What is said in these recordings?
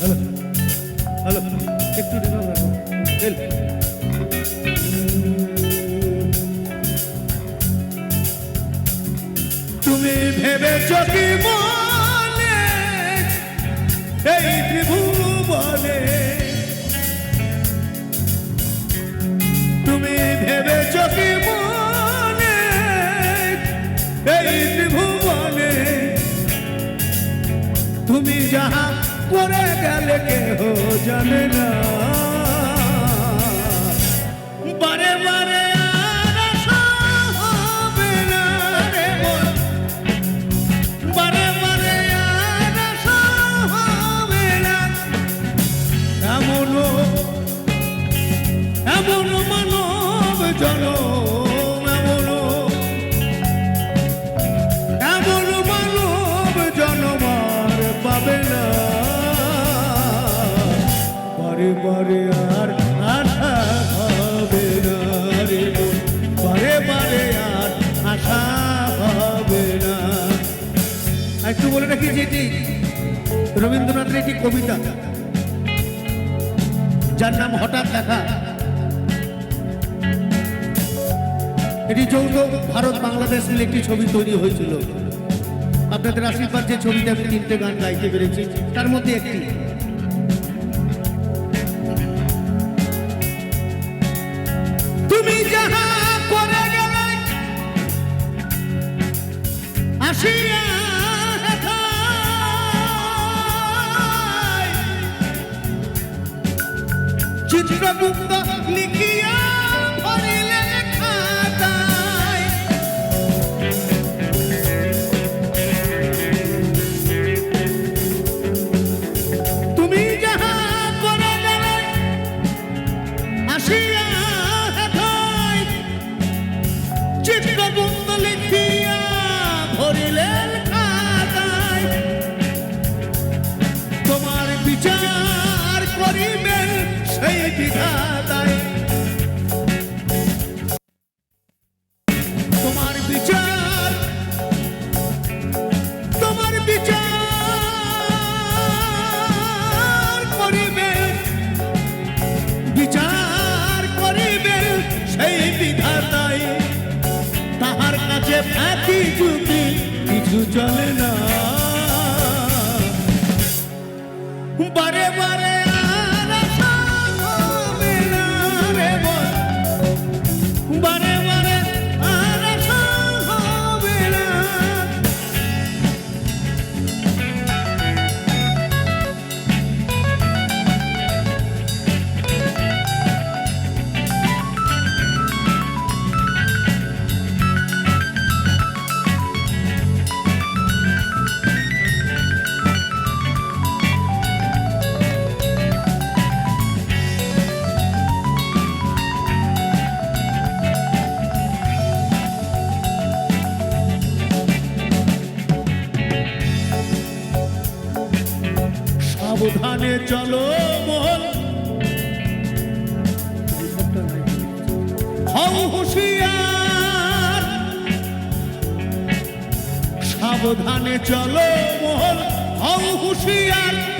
Hello hello একটু reverse রাখো তেল তুমি ভেবে চকি মনে এই ত্রিভুবনে। তুমি ভেবে চকি মনে এই ত্রিভুবনে। তুমি যাহা করে গেলে কেহ জানে না। রবীন্দ্রনাথের একটি কবিতা। যার নাম হঠাৎ দেখা এটি যৌথ ভারত বাংলাদেশ মিলে একটি ছবি তৈরি হয়েছিল। আপনাদের আশীর্বাদ যে ছবিতে আমি তিনটে গান গাইতে পেরেছি, তার মধ্যে একটি। চিত্রগুপ্ত লিখিয়া সেই বিধাতাই তাহার কাছে একই যুক্তি কিছু চলে না। বারে বারে চলো মহল। হুশিয়ার। সাবধানে চলো হুশিয়ার হুঁশিয়ার।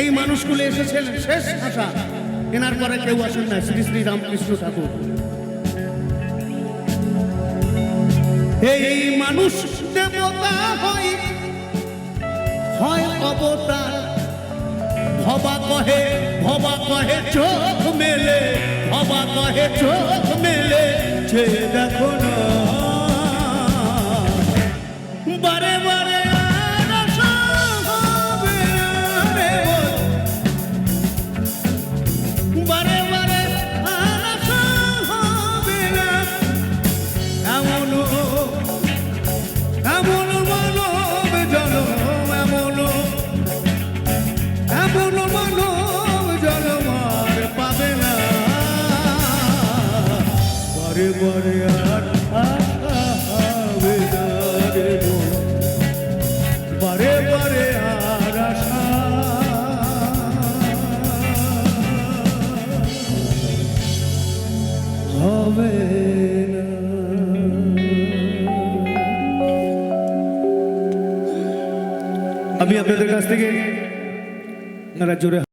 এই মানুষগুলো এসেছেন শেষ ভাষা। এনার পরে কেউ আসেন না, শ্রী শ্রী রামকৃষ্ণ ঠাকুর। এই মানুষ দেবতা হয় হয় অবতার। ভবা কহে ভবা কহে, চোখ মেলে, ভবা কহে, চোখ মেলে, যে দেখো না। এবারে আমি আপনাদের কাছ থেকে আপনারা জোরে